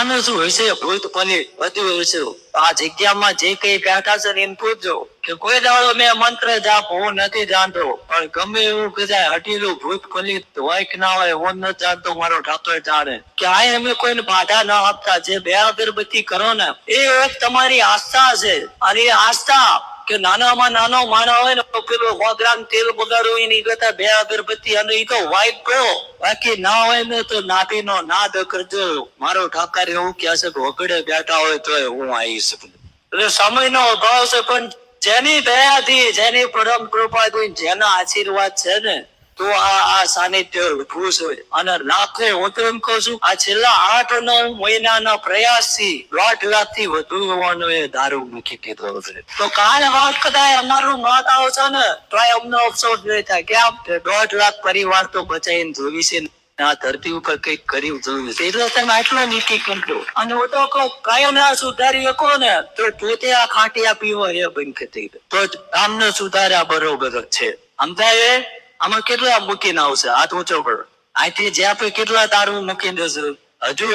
આનું હશે, ભૂત પલી બધું હશે. આ જગ્યામાં જે કઈ બેઠા છે એને પૂછજો કે કોઈ દાડો મેં મંત્ર જાપ હું નથી જાણતો, પણ ગમે એવું કદાચ હટીલું ભૂત પલી હોય કે ના હોય, હું નથી જાણતો મારો ઠાકોર જાણે. કે આ અમે કોઈને બાધા ન આપતા, જે બે અગરબત્તી કરો ને, એ એક તમારી આસ્થા છે. અને આસ્થા કે નાનામાં નાનો માણસ હોય ને પેલો સો તેલ બગાડવું એની કરતા બે અગરબત્તી અને એ તો વાઇટ કરો બાકી ના હોય ને, તો નાભી નો નાદ કરજો. મારો ઠાકર એવું કહે છે કે વગડે બેઠા હોય તો હું આવી શકું. એટલે સમયનો અભાવ છે, પણ જેની દયાથી, જેની પરમ કૃપાથી, જેના આશીર્વાદ છે ને તો આ આ સાનિધ્ય ઉભું છે અને લાખે હું તો આ છેલ્લા આઠ નવ મહિનાના પ્રયાસથી દોઢ લાખથી વધુ હોવાનો એ દારૂ મૂકી દીધો છે. તો કાલ વાત કદાચ અમારું નોંધ આવશે ને તો અમને અફસોસ નહીં થાય. કે કે દોઢ લાખ પરિવાર તો બચાવીને જોવી છે આ ધરતી ઉપર કંઈક કર્યું જોયું એટલે તમે આટલો નીતિ કરજો અને હું તો કહું, કાયમ ના સુધારી શકો ને, તો પોતે આ ખાટિયા પીવો એ બંધ થઈ. તો આમનો સુધારા બરોબર છે. સમજાય? આમાં કેટલા મૂકીને આવશે? હાથ ઊંચો કરો અહીંથી જે પે કેટલા તારું મૂકી દેશે હજુ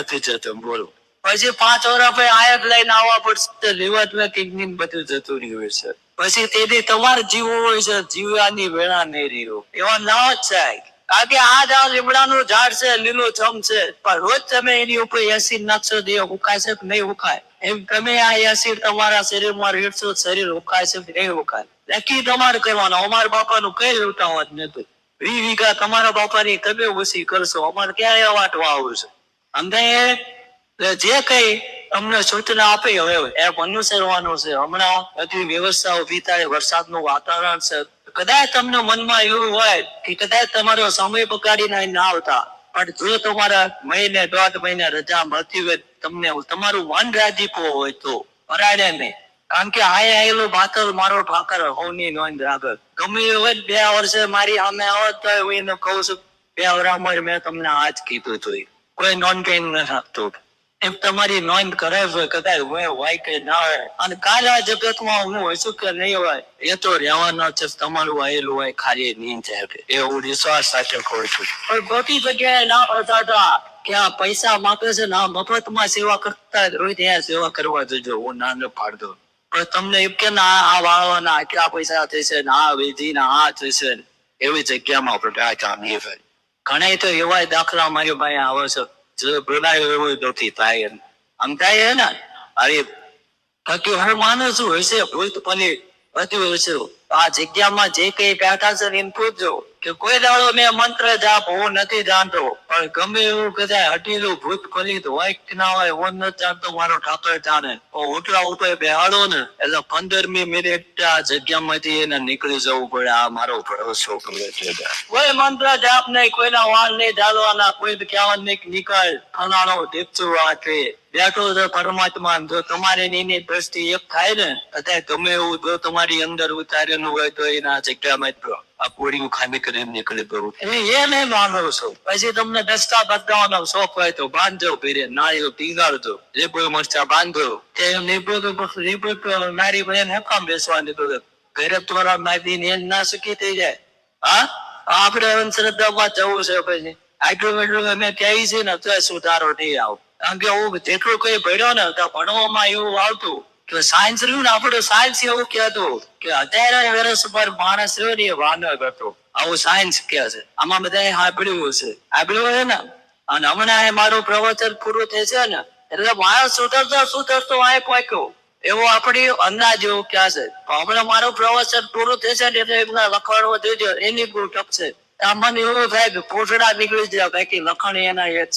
નથી જતો બોલો. પછી પાંચ વર્ષ પછી આયત લઈને આવવા પડશે રિવર્સમાં કિડની બધું જતું રહ્યું છે. પછી તેથી તમારે જીવવું હોય છે, જીવવાની વેળા નહીં રહ્યો. એવા ના જ થાય. કારણ કે આ જ આ લીમડાનું ઝાડ છે, લીલું છમ છે, પણ રોજ તમે એની ઉપર એસિડ નાખશો તો ઉકાશે કે નહીં ઉકાય? એમ તમે આ એસિડ તમારા શરીરમાં રેડશો, શરીર ઉખાય છે કે નહીં ઉકાય? નક્કી તમારે કરવાનું? અમારા બાપાનું કઈ ઉતાવળ નથી વી વીઘા તમારા બાપાની તમે ઓછી કરશો. અમારે ક્યારે વાટવા આવશે સમજાય જે કઈ અમને સૂચના આપી હવે એ અનુસરવાનું છે. હમણાં બધી વ્યવસ્થા ઊભી થાય વરસાદનું વાતાવરણ છે. કદાચ તમને મનમાં એવું હોય કે કદાચ તમારો સમય બગાડીને ના આવતા. પણ જો તમારા મહિને, દોઢ મહિને રજા મળતી હોય, તમને તમારું મન રાજીપો હોય તો પરાડે નહીં. કારણ કે આ આયેલો ભાકર, મારો ભાકર હોની નોંધ રાખે. ગમે હોય બે વર્ષે મારી સામે આવો તો હું એને કહું છું, બે વરામર મેં તમને આજ કીધું હતું કોઈ નોન પેન ન રાખતું. એમ તમારી નોંધ કરાય છે, કદાચ હોય હોય કે ના હોય. અને કાલ આ જગતમાં હું હોય કે નહીં હોય, એ તો રહેવાનો છે, તમારું આયેલું હોય, ખાલી નહીં જાય એ હું વિશ્વાસ સાથે કહું છું. પણ ખોટી જગ્યાએ ના હતા કે આ પૈસા માગે છે ને આ મફતમાં સેવા કરતા જ હોય ત્યાં સેવા કરવા જજો, હું નાનો ન પાડતો. પણ તમને એમ કે ના, આ વાળવાના આટલા પૈસા થશે ને, આ વિધિ ને, આ થશે એવી જગ્યામાં આપણે આ કામ નહીં થાય. ઘણા તો એવા દાખલા મારી પાસે આવે છે. જે બોલાય એવું નથી થાય. એમ આમ થાય ને? અરે, બાકી હું માનું છું, હશે. ભૂત પલી બધું હશે આ જગ્યામાં જે કઈ બેઠા છે ને એને પૂછજો. કે કોઈ દાડો મેં મંત્ર જાપ, હું નથી જાણતો, પણ ગમે એવું કદાચ હટીલું ભૂત પલિત હોય કે ના હોય, હું નથી જાણતો મારો ઠાકોર જાણે. ઉઠવા ઉઠવા બેહાડો ને, એટલે પંદરમી મિનિટ આ જગ્યામાંથી એને નીકળી જવું પડે, આ મારો ભરોસો કરે છે કોઈ મંત્ર જાપ નહીં, કોઈના વાળ નહીં જાળવાના કોઈ કહેવાનું નહીં નીકળ, ફલાણો દીપચું આ બેઠો છે પરમાત્મા, જો તમારે એની દ્રષ્ટિ એક થાય ને અત્યારે ગમે એવું, જો તમારી અંદર ઉતારેલું હોય તો એના જગ્યામાં જ આ પોડીયું ખામી કરીને નીકળી પડું એટલે એ મેં માનું છું. પછી તમને દસ્તા બદલાવાનો શોખ હોય તો બાંધજો પીરે નાળીઓ પીગાડજો લીંબુ મરચા બાંધો. તે પછી નારી ભાઈ હકામ બેસવાની તો ઘરે તમારા નાદી ને એમ ના સુખી થઈ જાય. હા? આપણે અંધશ્રદ્ધામાં જવું છે પછી. આટલું એટલું અમે કહી છે ને, તો સુધારો નહીં આવ. કારણ કે હું તેટલું કઈ ભણ્યો ને તો ભણવામાં એવું આવતું કે સાયન્સ રહ્યું ને આપણું સાયન્સ એવું કહેતું કે અત્યારે વર્ષ પર માણસ રહ્યો ને એ વાનર હતો આવું સાયન્સ કહે છે. આમાં બધા સાંભળ્યું છે સાંભળ્યું છે ને? અને હમણાં મારું પ્રવચન પૂરું થશે ને, એટલે માણસ સુધરતો સુધરતો આ પહોંચ્યો એવો આપણી અંદાજ એવું ક્યાં છે? હમણાં મારું પ્રવચન પૂરું થશે ને, એટલે એમના લખણો જોજો. એની બહુ ટપશે આમ એવું થાય કે કોટડા નીકળી જાય બાકી લખણ એના એ જ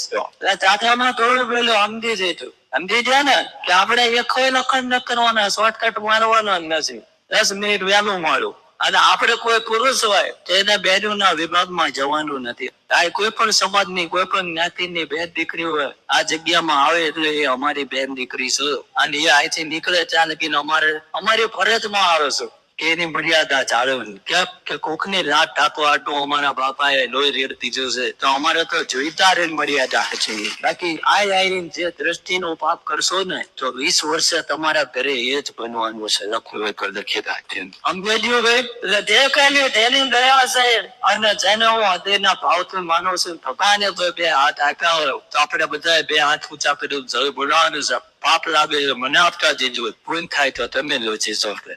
ચાથામાં થોડું પેલું સમજી જઈશું સમજી જાય ને કે આપણે એક કોઈ લખણ ન કરવાના શોર્ટકટ મારવાનો નથી. દસ મિનિટ વહેલું મારું. અને આપણે કોઈ પુરુષ હોય તો એને બહેનોના વિભાગમાં જવાનું નથી. આ કોઈ પણ સમાજની, કોઈ પણ જ્ઞાતિની બેન દીકરી હોય, આ જગ્યામાં આવે એટલે એ અમારી બેન દીકરી છે. અને એ અહીંથી નીકળે ત્યાં લગીને અમારે, અમારી ફરજમાં આવે છે. એની મર્યાદા જાળવવી કેમ કે કોકની રાત ટાંકો આટો અમારા બાપાએ લોહી રેડતી જશે તો અમારે તો જોઈતા રે મર્યાદા છે. બાકી આ આઈને જે દ્રષ્ટિનો પાપ કરશો ને, તો વીસ વર્ષે તમારા ઘરે એ જ બનવાનું છે લખવું હોય તો લખી રાખજો સમજાયું ભાઈ, એટલે જે તેની દયા છે અને જેને હું હૃદયના ભાવથી માનું છું, ભગવાને તો બે હાથ આપ્યા હોય, તો આપણે બધા બે હાથ ઊંચા કર્યું જળ બોલાવાનું છે. પાપ લાગે મને આપતા દેજો ભૂલ થાય તો તમે લોચી સોફે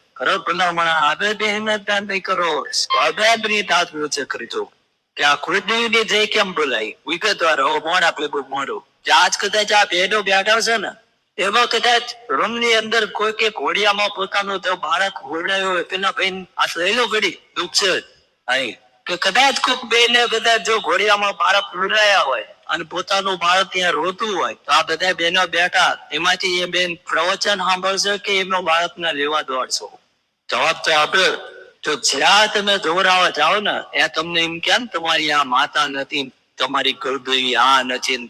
આજ કદાચ આ ભેડો બેઠા છે ને, એમાં કદાચ રૂમની અંદર કોઈ કે ઘોડિયામાં પોતાનું બાળક હોય, પેલા ભાઈ આ સહેલો ઘડી દુઃખ છે. અહીં, કે કદાચ કોઈક બેન કદાચ જો ઘોડિયામાં બાળક ઘોડાયા હોય અને પોતાનું બાળક ત્યાં રોતું હોય, તો આ બધા બેનો બેઠા એમાંથી એ બેન પ્રવચન સાંભળશે કે એમનો બાળકને લેવા દોડશો. જવાબ તો આપે તો જ્યાં તમે દોરાવા જાઓ ને ત્યાં તમને એમ કેમ તમારી આ માતા નથી, તમારી ગર્ભવી આ નથી, ને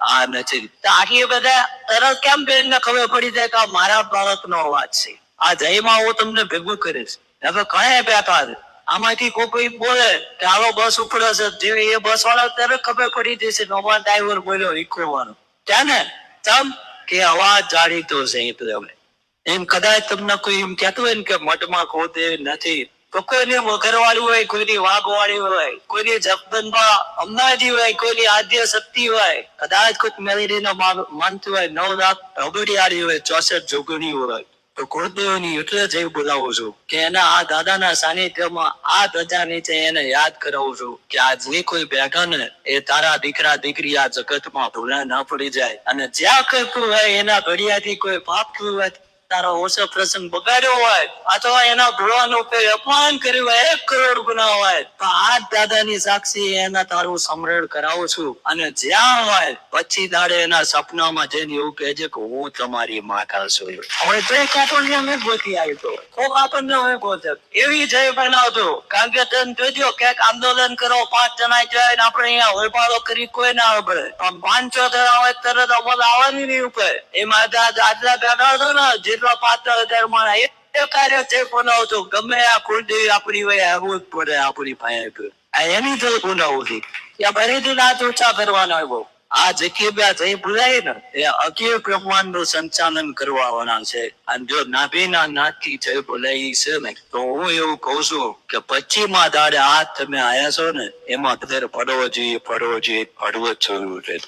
આ નથી. તો આટલી બધા તરત કેમ બેન ખબર પડી જાય કે આ મારા બાળકનો અવાજ છે? આ જયમાં હું તમને ભેગું કરીશ. હવે કયા બેઠા છે. આમાંથી કોઈ કોઈ બોલે કે આવો બસ ઉપડે છે. જેવી એ બસ વાળા તરત ખબર પડી જશે કે ડ્રાઈવર બોલ્યો ઈકોવાનો ત્યાં ને તમ કે અવાજ જાણીતો છે એ તો હવે એમ કદાચ તમને કોઈ એમ કહેતું હોય ને કે મઠમાં ખોદે નથી. તો કોઈની વઘરવાળી હોય, કોઈની વાઘવાળી હોય, કોઈની જગદંબા અમદાવાદી હોય, કોઈની આદ્ય શક્તિ હોય. કદાચ કોઈક મેલેડીનો માનતું હોય નવ લાખ રબડિયાળી હોય, ચોસઠ જોગણી હોય, તો કુળદેવની એટલે જ એવું બોલાવું છું કે એના આ દાદાના સાનિધ્યમાં આ ધજા નીચે એને યાદ કરાવું છું કે આ જે કોઈ બેઠા ને, એ તારા દીકરા, દીકરી આ જગતમાં ભૂલા ના પડી જાય. અને જ્યાં કરતું હોય, એના ઘડિયાથી કોઈ પાપ થયું હોય તારો ઓછો પ્રસંગ બગાડ્યો હોય, અથવા એના ભૂલવાનું કોઈ અપમાન કર્યું હોય, એક કરોડ ગુના હોય, તો આ દાદાની સાક્ષી એના તારું સમરણ કરાવું છું. અને જ્યાં હોય, પછી દાડે એના સપનામાં જઈને એવું કહે છે કે હું તમારી માતા છું હવે તો એક આપણને અમે ગોતી આવ્યો કોક આપણને હવે ગોતે એવી જય બનાવતો. કારણ કે તમે જોજો ક્યાંક આંદોલન કરો, પાંચ જણા જાય ને આપણે અહીંયા હોલપાળો કરી કોઈ ના આવે પડે પણ પાંચસો જણા હોય તરત અમલ આવવાની નહીં ઉપર. એમાં દાદા બેઠા હતો ને જેટલા પાત્ર માણા એ કાર્ય છે બનાવતો ગમે આ કુળદેવી આપણી હોય આવવું જ પડે આપણી પાસે. આ એની તો બનાવવું હતી ત્યાં ફરીથી નાથ ઓછા હોય આવ્યો આ જગ્યા બે જઈ બોલાય ને સંચાલન કરવાના છે. અને જો નાભીના નાથથી જય બોલાય છે ને, તો હું એવું કઉ છું કે પચીમાં દાડે આ તમે આયા છો ને, એમાં અત્યારે પડવો જોઈએ પડવો જોઈએ, પડવો જરૂર છે.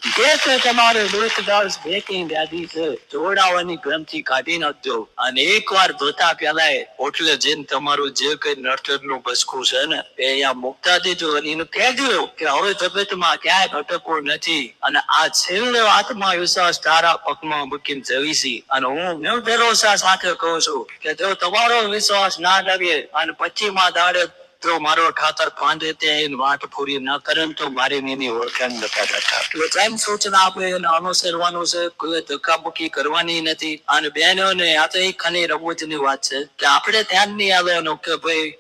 તમારે લોકદાસ બેકિંગ વ્યાધિ છે, જોડાવાની ગ્રંથિ કાઢી નાખજો. અને એકવાર ધોતા પેલા ઓટલે જેમ તમારું જે કઈ નડતરનું બસકું છે ને, એ અહીંયા મુકતા દીધું અને એનું કહેજો કે હવે તબિયતમાં ક્યાંય ઘટકો નથી. અને આ છેલ્લે આત્મા વિશ્વાસ તારા પગમાં મૂકીને જવી છે. અને હું ભરોસા સાથે કહું છું કે જો તમારો વિશ્વાસ ના લાગે અને પછી માં દાડે તો મારો ખાતર પાંદે ત્યાં વાટ પૂરી ન કરે તો મારી એની ઓળખાણ નતા થતા એટલે સૂચના આપે એને અનુસરવાનું છે, કોઈ ધક્કાબુક્કી કરવાની નથી. અને બહેનોને આ તો એક ખાલી રમૂજની વાત છે કે આપણે ધ્યાન નહીં આવે કે ભાઈ